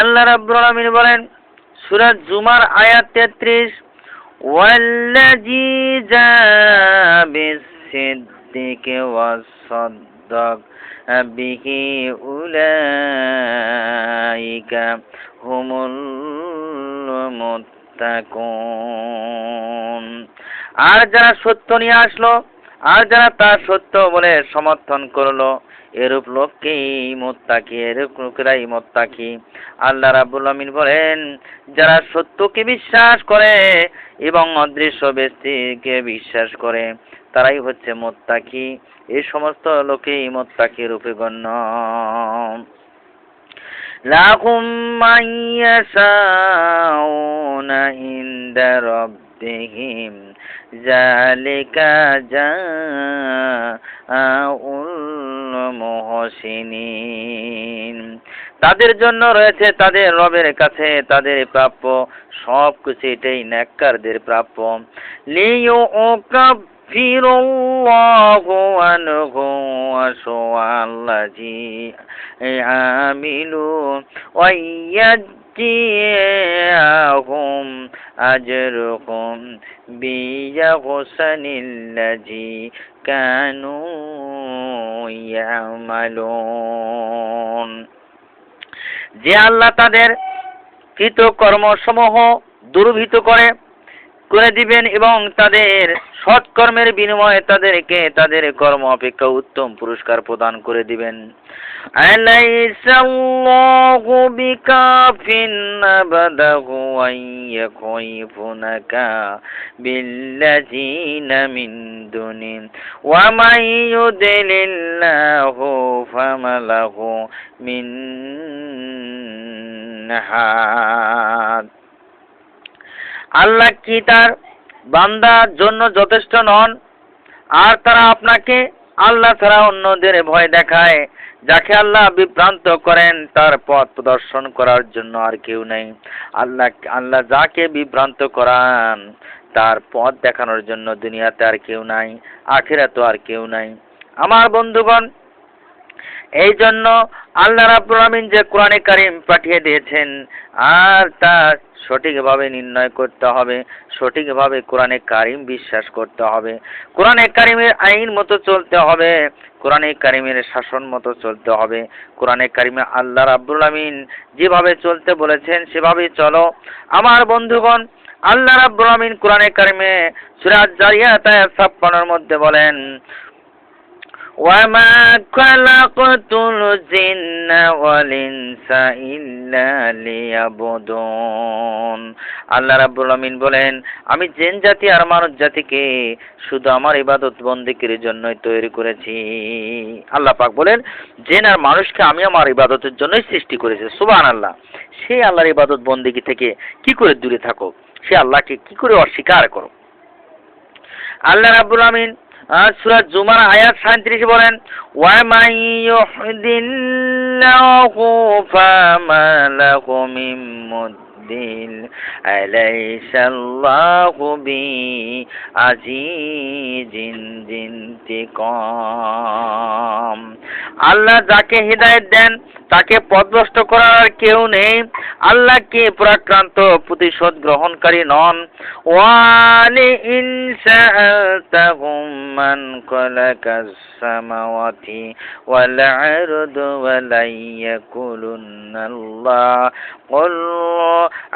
আল্লাহ রাব্বুল আলামিন বলেন, সূরা জুমার আয়াত 33 ওয়াল্লাযী জাবিস-সিদ্দিকি ওয়াস-সাদ্দাক বিহি উলাইকা হুমুল মুত্তাকুন। আর যারা সত্য নিয়ে আসলো আর যারা তার সত্য বলে সমর্থন করল, এরূপ লোককেই মোত্তাকি, এরূপ লোকেরাই মোত্তাকি। আল্লাহ রাব্বুল আমিন বলেন, যারা সত্যকে বিশ্বাস করে এবং অদৃশ্য ব্যক্তিকে বিশ্বাস করে, তারাই হচ্ছে মোত্তাকি। এই সমস্ত লোকেই মোত্তাকি রূপে গণ্য। লাহুম মান ইয়াশাউনা ইনদা রাব্বিহিম জালিকা জাউল মুহসিনিন তাদের জন্য রয়েছে তাদের রবের কাছে তাদের প্রাপ্য সব কিছু এটাই ন্যাক্কারদের প্রাপ্য লিউ يكفر الله عنهم وسوء الذي عملوا ويجزيهم أجرهم بيغسن الذي كانوا يعملون যে আল্লাহ তাদের কৃত কর্মসমূহ দুর্ভীত করে করে দিবেন এবং তাদের সৎকর্মের বিনিময়ে তাদেরকে তাদের কর্ম অপেক্ষা উত্তম পুরস্কার প্রদান করে দিবেন। দুনি ওয়া মান ইউদিলিল্লাহু ফামালাহু মিন হাদ আল্লাহ কি তার বান্দার জন্য যথেষ্ট নন? আর তারা আপনাকে আল্লাহ ছাড়া অন্যদের ভয় দেখায়, যাকে আল্লাহ বিভ্রান্ত করেন, তার পথ প্রদর্শন করার জন্য আর কেউ নেই। আল্লাহ আল্লাহ যাকে বিভ্রান্ত করান, তার পথ দেখানোর জন্য দুনিয়াতে আর কেউ নাই আখিরাতে আর কেউ নাই। আমার বন্ধুগণ এই জন্য আল্লাহ রাব্বুল আমিন যে কোরআনে কারিম পাঠিয়ে দিয়েছেন, আর তা সঠিকভাবে নির্ণয় করতে হবে, সঠিকভাবে কোরআনে কারিম বিশ্বাস করতে হবে। কোরআনে কারিমের আইন মতো চলতে হবে, কোরআনে কারিমের শাসন মতো চলতে হবে। কোরআনে কারিমে আল্লাহ রাব্বুল আমিন যেভাবে চলতে বলেছেন, সেভাবেই চলো। আমার বন্ধুগণ, আল্লাহ রাব্বুল আমিন কোরআনে কারিমে সূরা জারিয়াত আয়াত 56 এর মধ্যে বলেন وما خلقت الجن والإنس إلا ليعبدون আল্লাহ রাব্বুল আমিন বলেন আমি জিন জাতি আর মানব জাতিকে শুধু আমার ইবাদত বন্দিকের জন্যই তৈরি করেছি আল্লাহ পাক বলেন জিন আর মানুষকে আমি আমার ইবাদতের জন্যই সৃষ্টি করেছি সুবহান আল্লাহ সেই আল্লাহর ইবাদত বন্দিগি থেকে কি করে দূরে থাকো সে আল্লাহকে কি করে অস্বীকার করো আল্লাহ রাব্বুল আমিন সূরা জুমার আয়াত 37 বলেন আল্লাহ যাকে হৃদায়ত দেন তাকে পথভ্রষ্ট করার আর কেউ নেই আল্লাহকে পরাক্রান্ত প্রতিশোধ গ্রহণকারী নন ওয়ালি ইনসাআলতাহুম মান খালাকাস সামাওয়াতি ওয়াল আরদ ওয়ালা ইয়াকুলুন্নাল্লাহ قل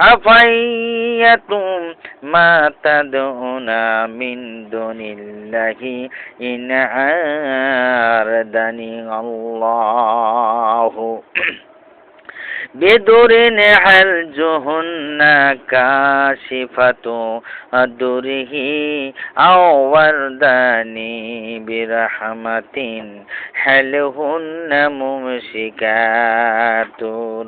أفيتم ما تدعون من دون الله إن أردني الله بدر هل جهن كاشفة دره أو ورداني برحمة هل هن ممسكات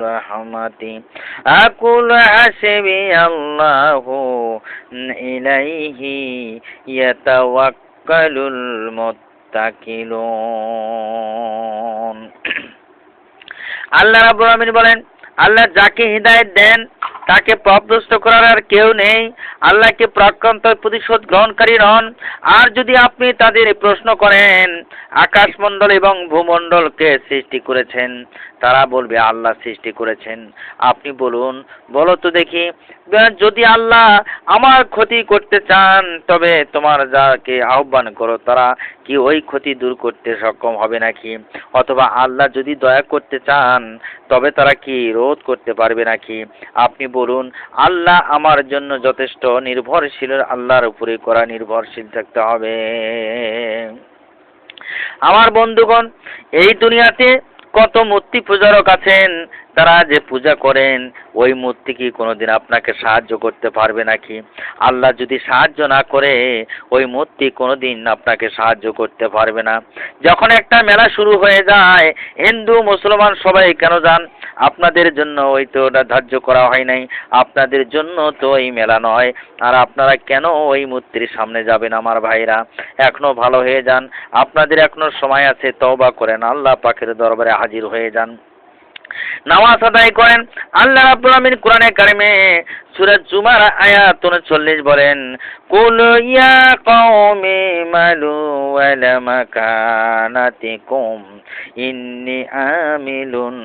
رحمتي أقول حسبي الله إليه يتوكل المتكلون আল্লাহ রাবুল আলমিন বলেন, আল্লাহ যাকে হৃদায়ত দেন, তাকে পথভ্রষ্ট করার আর কেউ নেই। আল্লাহকে প্রাক্রান্ত প্রতিশোধ গ্রহণকারী নন। আর যদি আপনি তাদের প্রশ্ন করেন, আকাশমণ্ডল এবং ভূমণ্ডলকে সৃষ্টি করেছেন তারা বলবে, আল্লাহ সৃষ্টি করেছেন। আপনি বলুন, বলো তো দেখি যদি আল্লাহ আমার ক্ষতি করতে চান, তবে তোমার যাকে আহ্বান করো, তারা কি ওই ক্ষতি দূর করতে সক্ষম হবে নাকি? অথবা আল্লাহ যদি দয়া করতে চান, তবে তারা কি রোধ করতে পারবে নাকি? আপনি বলুন, আল্লাহ আমার জন্য যথেষ্ট নির্ভরশীল, আল্লাহর উপরে করা নির্ভরশীল থাকতে হবে। আমার বন্ধুগণ, এই দুনিয়াতে কত মূর্তি পূজারক আছেন? তারা যে পূজা করেন, ওই মূর্তি কি কোনোদিন আপনাকে সাহায্য করতে পারবে নাকি? আল্লাহ যদি সাহায্য না করে, ওই মূর্তি কোনোদিন আপনাকে সাহায্য করতে পারবে না। যখন একটা মেলা শুরু হয়ে যায়, হিন্দু, মুসলমান সবাই কেন যান? আপনাদের জন্য ওই তো ওটা ধার্য করা হয় নাই। আপনাদের জন্য তো ওই মেলা নয়। আর আপনারা কেন ওই মূর্তির সামনে যাবেন আমার ভাইরা? এখনও ভালো হয়ে যান। আপনাদের এখনও সময় আছে, তওবা করেন। আল্লাহ পাকের দরবারে হাজির হয়ে যান। নামাজ আদায় করেন। আল্লাহ রাব্বুল আমিন কোরআনে কারিমে সূরা জুমার আয়াত 39 বলেন, কুল ইয়া কওমি মালু ওয়ালা মাকানাতিকুম, ইন্নি আমিলুন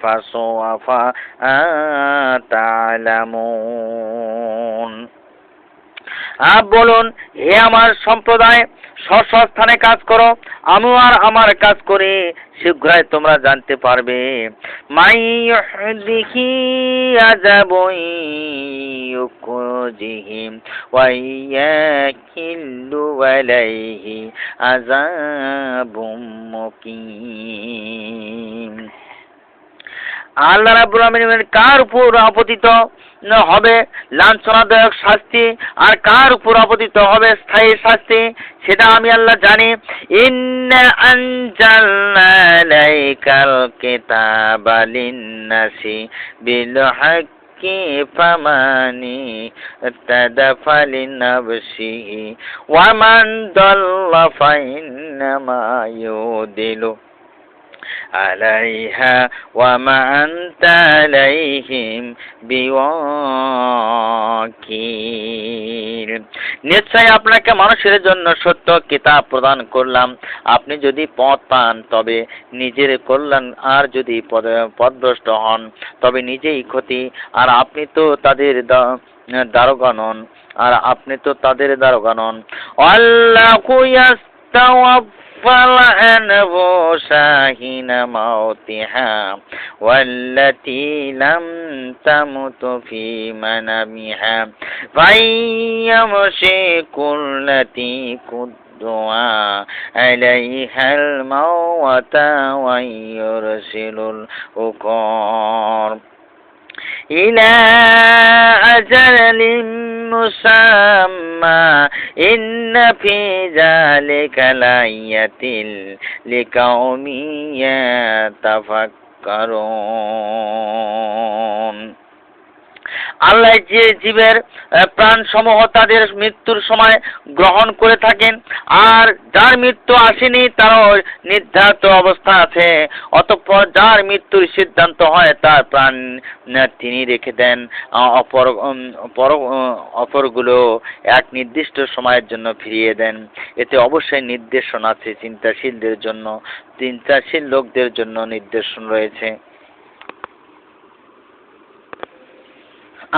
ফাসওয়াফা তা'লামুন আপ বলুন, হে আমার সম্প্রদায় স্বস্থানে কাজ করো, আমিও আর আমার কাজ করে শীঘ্রই তোমরা জানতে পারবে। মাই আযাবুন ইউকুজিহিম ওয়া ইয়াকিল্লু আলাইহি আযাবুম মুকিম। আল্লাহ রাব্বুল আলামিন কার উপর আপতিত হবে? লাঞ্ছনাদায়ক শাস্তি আর কার উপর আপতিত হবে? স্থায়ী শাস্তি, সেটা আমি আল্লাহ জানি। ইন্না আনজালনা লাইকাল বিল হাক্কি ফামানি তাদাফালি নাফসিহি ওয়া মান ফাইন্নামা عليها وما أنت عليهم بوكيل নিশ্চয় আপনাকে মানুষের জন্য সত্য কিতাব প্রদান করলাম আপনি যদি পথ পান তবে নিজের কল্যাণ আর যদি পদভ্রষ্ট হন তবে নিজেই ক্ষতি আর আপনি তো তাদের দারোগা নন আর আপনি তো তাদের দারোগা নন আল্লাহু فلعنه شاهن موتها والتي لم تمت في منامها فإن يمشي كلتي كنت الدعاء عليها الموتى ويرسل الأقار إلى أجل مسمى إن في ذلك لآية لقوم يتفكرون আল্লাহ যে জীবের প্রাণ সমূহ তাদের মৃত্যুর সময় গ্রহণ করে থাকেন, আর যার মৃত্যু আসেনি তারও নির্ধারিত অবস্থা আছে। অতঃপর যার মৃত্যুর সিদ্ধান্ত হয়, তার প্রাণ তিনি রেখে দেন। অপর অপর অপরগুলো এক নির্দিষ্ট সময়ের জন্য ফিরিয়ে দেন। এতে অবশ্যই নির্দেশন আছে, চিন্তাশীলদের জন্য। চিন্তাশীল লোকদের জন্য নির্দেশন রয়েছে।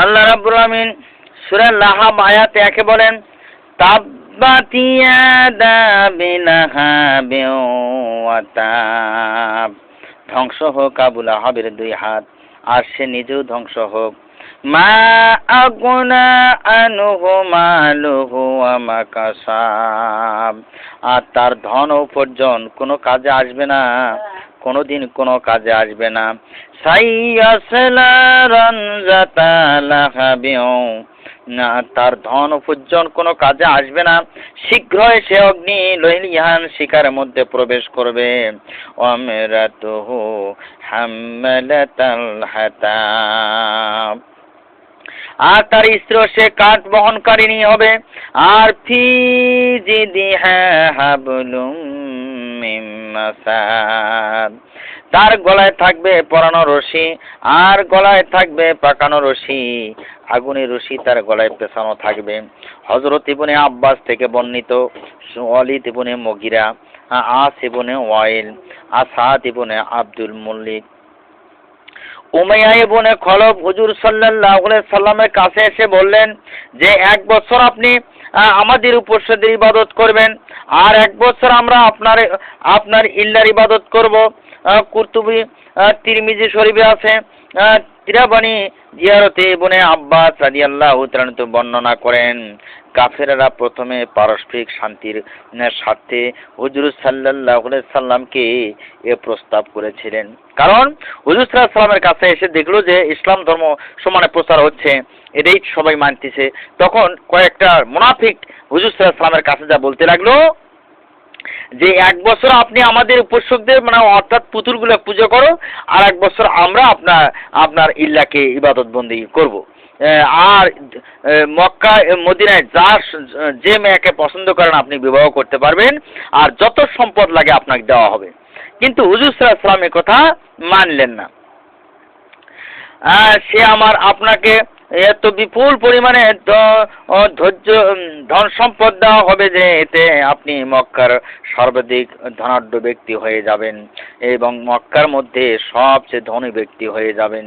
আল্লাহ রাব্বুল আমিন সূরা লাহাব আয়াত একে বলেন তাব্বাতিয়া ইয়াদা বিলাহাবি ওয়া তাব। ধ্বংস হোক আবুল আহাবের দুই হাত, আর সে নিজেও ধ্বংস হোক। মা আগুনা মালুহু আমাকাসাব আর তার ধন উপার্জন কোনো কাজে আসবে না, কোনোদিন কোনো কাজে আসবে না। তার ধন উপার্জন কোনো কাজে আসবে না। শীঘ্রই সে অগ্নি লইলিহান শিকারের মধ্যে প্রবেশ করবে। অমেরাতুহু হাম্মালাতাল হাতাব আর তার স্ত্রী সে কাঠ বহনকারিণী হবে। আর ফি জিদিহা হাবলুম মিম মাসাদ। তার গলায় থাকবে পরানো রশি, আর গলায় থাকবে পাকানো রশি। আগুনের রশি তার গলায় পেছানো থাকবে। হজরত ইবনে আব্বাস থেকে বর্ণিত Walid ibn Mughira As ibn Wail, Asad ibn Abdul Malik Umayya ibn Khalaf হুজুর সাল্লাল্লাহু আলাইহি সাল্লামের কাছে এসে বললেন যে, এক বছর আপনি আমাদের ইবাদত করবেন, আর এক বছর আমরা আপনার আপনার ইল্লার ইবাদত করব। কুরতুবি তিরমিজি শরীফে আছে তিরাবানি জিয়ারতে ইবনে আব্বাস রাদিয়াল্লাহু তাআলা বর্ণনা করেন। কাফেরেরা প্রথমে পারস্পরিক শান্তির স্বার্থে হুজুর আলাইহি সাল্লামকে এ প্রস্তাব করেছিলেন। কারণ হুজুর আলাইহি সাল্লামের কাছে এসে দেখল যে ইসলাম ধর্ম সমানে প্রচার হচ্ছে, এটাই সবাই মানতেছে। তখন কয়েকটা মুনাফিক হুজুর আলাইহি সাল্লামের কাছে যা বলতে লাগল, যে এক বছর আপনি আমাদের উপাসকদের মানে অর্থাৎ পুতুলগুলো পুজো করো আর এক বছর আমরা আপনার আপনার ইল্লাকে ইবাদত বন্দি করব। আর মক্কা মদিনায় যার যে মেয়েকে পছন্দ করেন আপনি বিবাহ করতে পারবেন, আর যত সম্পদ লাগে আপনাকে দেওয়া হবে। কিন্তু হুজুর সাল্লাম এ কথা মানলেন না। সে আমার আপনাকে এত বিপুল পরিমাণে ধৈর্য ধন সম্পদ দেওয়া হবে যে এতে আপনি মক্কার সর্বাধিক ধনাঢ্য ব্যক্তি হয়ে যাবেন এবং মক্কার মধ্যে সবচেয়ে ধনী ব্যক্তি হয়ে যাবেন।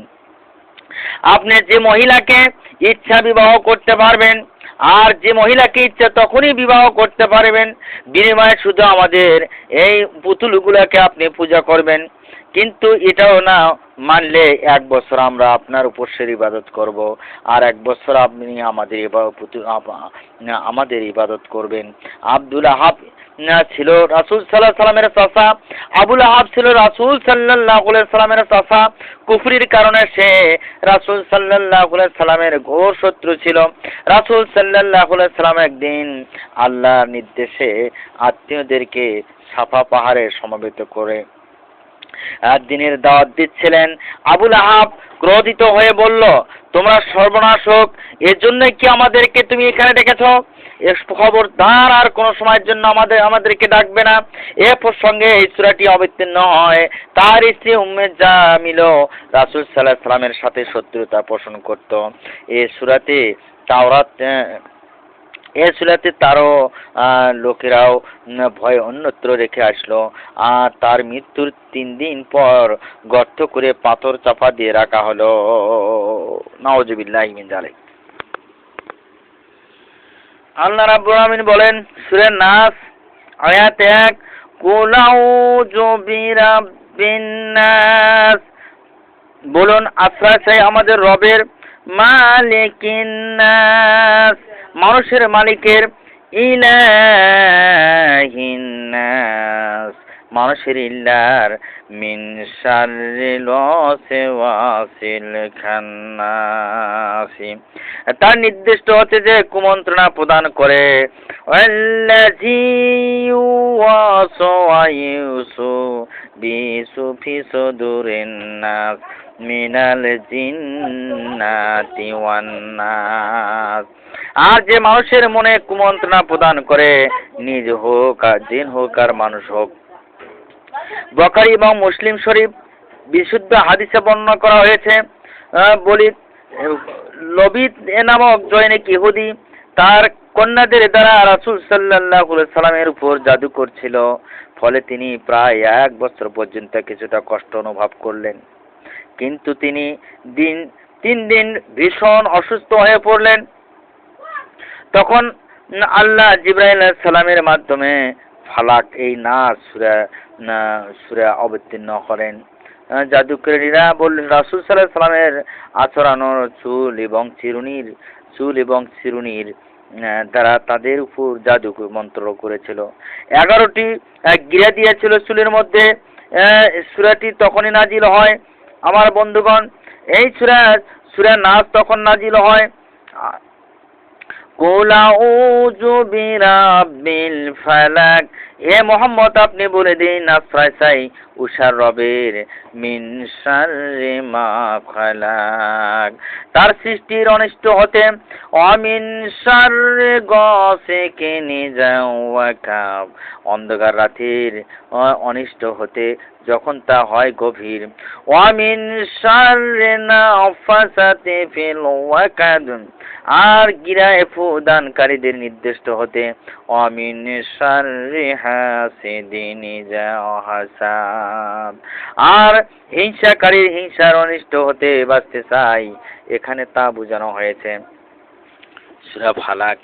আপনি যে মহিলাকে ইচ্ছা বিবাহ করতে পারবেন, আর যে মহিলাকে ইচ্ছা তখনই বিবাহ করতে পারবেন, বিনিময়ে শুধু আমাদের এই পুতুলগুলোকে আপনি পূজা করবেন। কিন্তু এটাও না মানলে এক বছর আমরা আপনার উপস্যের ইবাদত করব, আর এক বছর আপনি আমাদের আমাদের ইবাদত করবেন। আব্দুল আহাব ছিল। রাসূল সাল্লাহ সাল্লামের চাষা আবুল আহাব ছিল রাসূল আলাইহি সাল্লামের চাচা। কুফরির কারণে সে রাসূল আলাইহি সাল্লামের ঘোর শত্রু ছিল। রাসূল আলাইহি সাল্লাম একদিন আল্লাহর নির্দেশে আত্মীয়দেরকে সাফা পাহাড়ে সমবেত করে দিনের দাওয়াত দিচ্ছিলেন। আবুল আহাব ক্রোধিত হয়ে বলল, তোমরা সর্বনাশ হোক, এর জন্য কি আমাদেরকে তুমি এখানে ডেকেছ? খবরদার আর কোনো সময়ের জন্য আমাদের, আমাদেরকে ডাকবে না। এ প্রসঙ্গে এই সূরাটি অবতীর্ণ হয়। তার স্ত্রী উম্মে জামিল রাসূল সাল্লাল্লাহু আলাইহি সাল্লামের সাথে শত্রুতা পোষণ করত। এ সূরাতে তাওরাত, এ সুলাতে তারও লোকেরাও ভয় অন্যত্র রেখে আসলো। আর তার মৃত্যুর তিন দিন পর গর্ত করে পাথর চাপা দিয়ে রাখা হলো। নওয়াজবিল্লাহ মিন জালিক আল্লাহ রাব্বুল বলেন, সূরা নাস, আয়াত এক, কুল আউযু বিরাব্বিন নাস। বলুন, আশ্রয় চাই আমাদের রবের মালিকিন নাস, মানুষের মালিকের ইলাহিন নাস। মানুষের ইল্লার মিন শাররিল ওয়াসিল খান্নাসি। তার নির্দিষ্ট হচ্ছে যে কুমন্ত্রণা প্রদান করে, ওয়াল্লাযী ইউওয়াসু বিসুফি সুদুরিন নাস মিনাল জিন্নাতি ওয়ান নাস। আর যে মানুষের মনে কুমন্ত্রণা প্রদান করে, নিজ হোক আর জিন হোক আর মানুষ হোক বকারি এবং মুসলিম শরীফ বিশুদ্ধ হাদিসে বর্ণনা করা হয়েছে। বলি লবিত এ নামক জৈনিক ইহুদি তার কন্যাদের দ্বারা রাসূল সাল্লাল্লাহু আলাইহি সাল্লামের উপর জাদু করছিল। ফলে তিনি প্রায় এক বছর পর্যন্ত কিছুটা কষ্ট অনুভব করলেন। কিন্তু তিনি দিন, তিন দিন ভীষণ অসুস্থ হয়ে পড়লেন। তখন আল্লাহ আলাইহিস সালামের মাধ্যমে ফালাক এই নাচ সুরা না সুরা অবতীর্ণ করেন। জাদুকরীরা বললেন, রাসূল সাল্লাহ সাল্লামের আচরানোর চুল এবং চিরুনির, চুল এবং চিরুনির দ্বারা তাদের উপর জাদু মন্ত্র করেছিল। এগারোটি গিরা দিয়েছিল চুলের মধ্যে। সূরাটি তখনই নাজিল হয়। আমার বন্ধুগণ, এই সূরা সূরা নাচ তখন নাজিল হয়। আ- কুল আউযু বিরাব্বিল ফালাক এ মোহাম্মদ, আপনি বলে দিন আশ্রয় চাই উষার রবের। মিন শাররি মা খালাক। তার সৃষ্টির অনিষ্ট হতে অমিন শাররি গসিকিন যাওয়াকাব অন্ধকার রাতের অনিষ্ট হতে যখন তা হয় গভীর। ওয়ামিন শাররি নাফাসাতি ফিল ওয়াকাদ। আর গিরায় ফুদানকারীদের নির্দিষ্ট হতে অমিন শাররি আর হিংসাকারীর হিংসার অনিষ্ট হতে বাঁচতে চাই। এখানে তা বোঝানো হয়েছে। সুরা ফালাক।